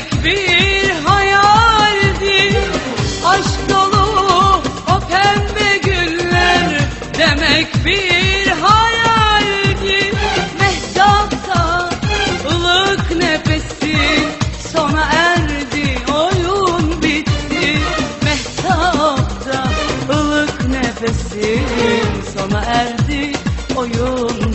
Tek bir hayaldi aşk dolu o pembe güller Demek bir hayaldi mehtapta ılık nefesi Sona erdi oyun bitti. Mehtapta ılık nefesi Sona erdi oyun